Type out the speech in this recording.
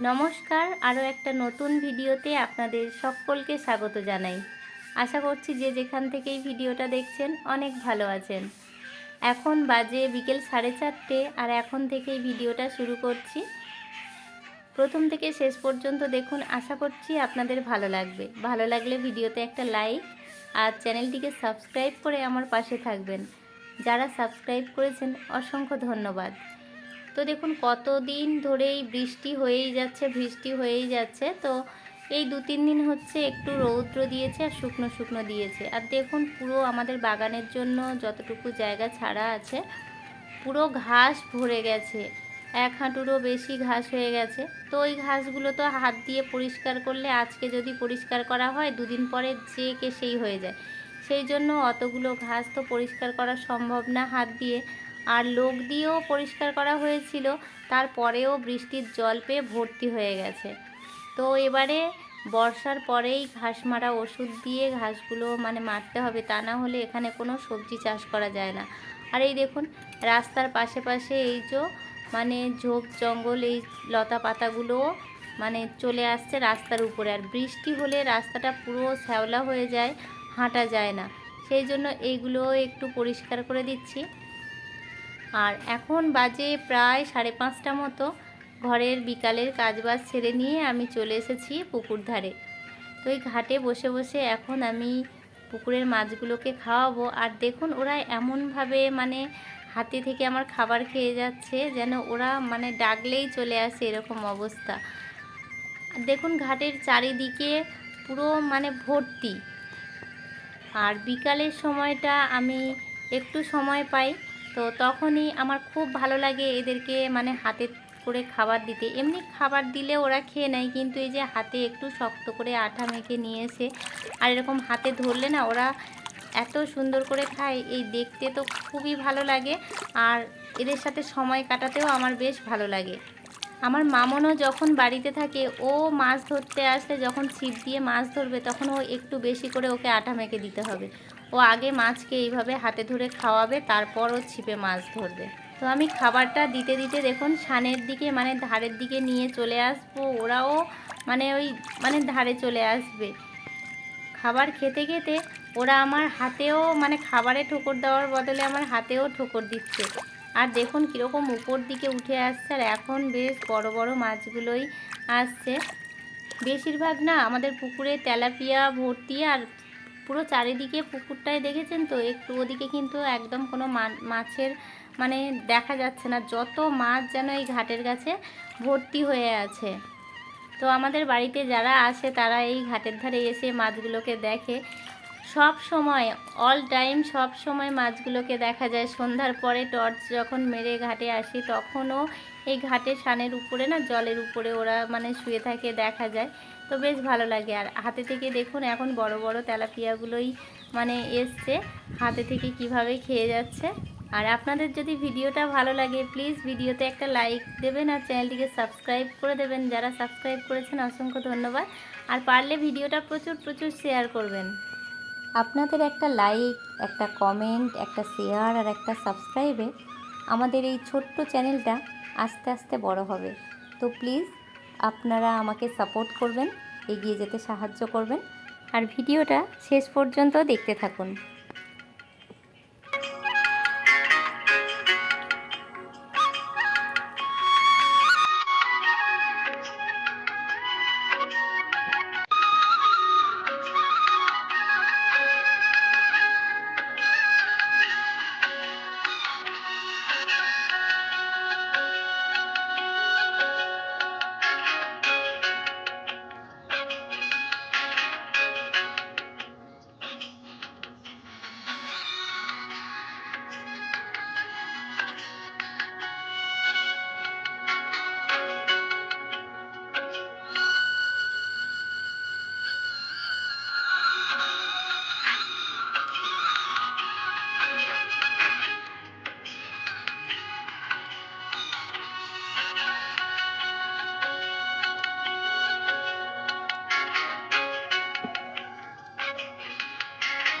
নমস্কার, আরও একটা নতুন ভিডিওতে আপনাদের সকলকে স্বাগত জানাই। আশা করছি যে যেখান থেকেই ভিডিওটা দেখছেন অনেক ভালো আছেন। এখন বাজে বিকেল সাড়ে চারটে আর এখন থেকেই ভিডিওটা শুরু করছি। প্রথম থেকে শেষ পর্যন্ত দেখুন, আশা করছি আপনাদের ভালো লাগবে। ভালো লাগলে ভিডিওতে একটা লাইক আর চ্যানেলটিকে সাবস্ক্রাইব করে আমার পাশে থাকবেন। যারা সাবস্ক্রাইব করেছেন, অসংখ্য ধন্যবাদ। তো দেখুন, কতদিন ধরেই বৃষ্টি হয়েই যাচ্ছে, বৃষ্টি হয়েই যাচ্ছে। তো এই দু তিন দিন হচ্ছে একটু রৌদ্র দিয়েছে আর শুকনো শুকনো দিয়েছে। আর দেখুন, পুরো আমাদের বাগানের জন্য যতটুকু জায়গা ছাড়া আছে, পুরো ঘাস ভরে গেছে। এক হাঁটুরও বেশি ঘাস হয়ে গেছে। তো ওই ঘাসগুলো তো হাত দিয়ে পরিষ্কার করলে আজকে যদি পরিষ্কার করা হয়, দুদিন পরে যে কে সেই হয়ে যায়। সেই জন্য অতগুলো ঘাস তো পরিষ্কার করা সম্ভব না হাত দিয়ে। আর লোক দিয়েও পরিষ্কার করা হয়েছিল। তারপরেও বৃষ্টির জল পেয়ে ভর্তি হয়ে গেছে। তো এবারে বর্ষার পরেই ঘাস মারা ওষুধ দিয়ে ঘাসগুলো মানে মারতে হবে, তা না হলে এখানে কোনো সবজি চাষ করা যায় না। আর এই দেখুন, রাস্তার পাশে পাশে এই যে মানে ঝোপ, জঙ্গল, এই লতা পাতাগুলোও মানে চলে আসছে রাস্তার উপরে। আর বৃষ্টি হলে রাস্তাটা পুরো শ্যাওলা হয়ে যায়, হাঁটা যায় না। সেই জন্য এইগুলো একটু পরিষ্কার করে দিচ্ছি। আর এখন বাজে প্রায় সাড়ে পাঁচটা মতো। ঘরের বিকালের কাজবাজ ছেড়ে নিয়ে আমি চলে এসেছি পুকুর ধারে। তো এই ঘাটে বসে বসে এখন আমি পুকুরের মাছগুলোকে খাওয়াবো। আর দেখুন, ওরা এমনভাবে মানে হাতে থেকে আমার খাবার খেয়ে যাচ্ছে যেন ওরা মানে ডাকলেই চলে আসে এরকম অবস্থা। দেখুন, ঘাটের চারিদিকে পুরো মানে ভর্তি। আর বিকালের সময়টা আমি একটু সময় পাই। তো তখনই আমার খুব ভালো লাগে এদেরকে মানে হাতে করে খাবার দিতে। এমনি খাবার দিলে ওরা খেয়ে নেয়, কিন্তু এই যে হাতে একটু শক্ত করে আঠা মেখে নিয়ে এসে আর এরকম হাতে ধরলে না ওরা এত সুন্দর করে খায়, এই দেখতে তো খুবই ভালো লাগে। আর এদের সাথে সময় কাটাতেও আমার বেশ ভালো লাগে। আমার মামনও যখন বাড়িতে থাকে, ও মাছ ধরতে আসলে যখন ছিপ দিয়ে মাছ ধরবে, তখন ও একটু বেশি করে ওকে আঠা মেখে দিতে হবে। ও আগে মাছকে এইভাবে হাতে ধরে খাওয়াবে, তারপর ও ছিপে মাছ ধরবে। তো আমি খাবারটা দিতে দিতে দেখুন, সানের দিকে মানে ধারের দিকে নিয়ে চলে আসব, ওরাও মানে ওই মানে ধারে চলে আসবে। খাবার খেতে খেতে ওরা আমার হাতেও মানে খাবারে ঠোকর দেওয়ার বদলে আমার হাতেও ঠোকর দিচ্ছে। আর দেখুন কীরকম উপর দিকে উঠে আসছে আর এখন বেশ বড় বড় মাছগুলোই আসছে। বেশিরভাগ না আমাদের পুকুরে তেলাপিয়া ভর্তি আর পুরো চারিদিকে পুকুরটায় দেখেছেন তো? একটু ওদিকে কিন্তু একদম কোনো মাছের মানে দেখা যাচ্ছে না। যত মাছ যেন এই ঘাটের কাছে ভর্তি হয়ে আছে। তো আমাদের বাড়িতে যারা আসে তারা এই ঘাটের ধারে এসে মাছগুলোকে দেখে সব সময় অল টাইম সব সময় মাছগুলোকে দেখা যায়। সন্ধ্যার পরে টর্চ যখন মেরে ঘাটে আসি, তখনও এই ঘাটে সানের উপরে না, জলের উপরে ওরা মানে শুয়ে থাকে, দেখা যায়। তো বেশ ভালো লাগে। আর হাতে থেকে দেখুন, এখন বড় বড় তেলাপিয়াগুলোই মানে এসছে। হাতে থেকে কীভাবে খেয়ে যাচ্ছে। আর আপনাদের যদি ভিডিওটা ভালো লাগে প্লিজ ভিডিওতে একটা লাইক দেবেন আর চ্যানেলটিকে সাবস্ক্রাইব করে দেবেন। যারা সাবস্ক্রাইব করেছেন, অসংখ্য ধন্যবাদ। আর পারলে ভিডিওটা প্রচুর প্রচুর শেয়ার করবেন। আপনাদের একটা লাইক একটা কমেন্ট একটা শেয়ার আর একটা সাবস্ক্রাইবে আমাদের এই ছোট্ট চ্যানেলটা আস্তে আস্তে বড় হবে। তো প্লিজ আপনারা আমাকে সাপোর্ট করবেন, এগিয়ে যেতে সাহায্য করবেন। আর ভিডিওটা শেষ পর্যন্ত দেখতে থাকুন।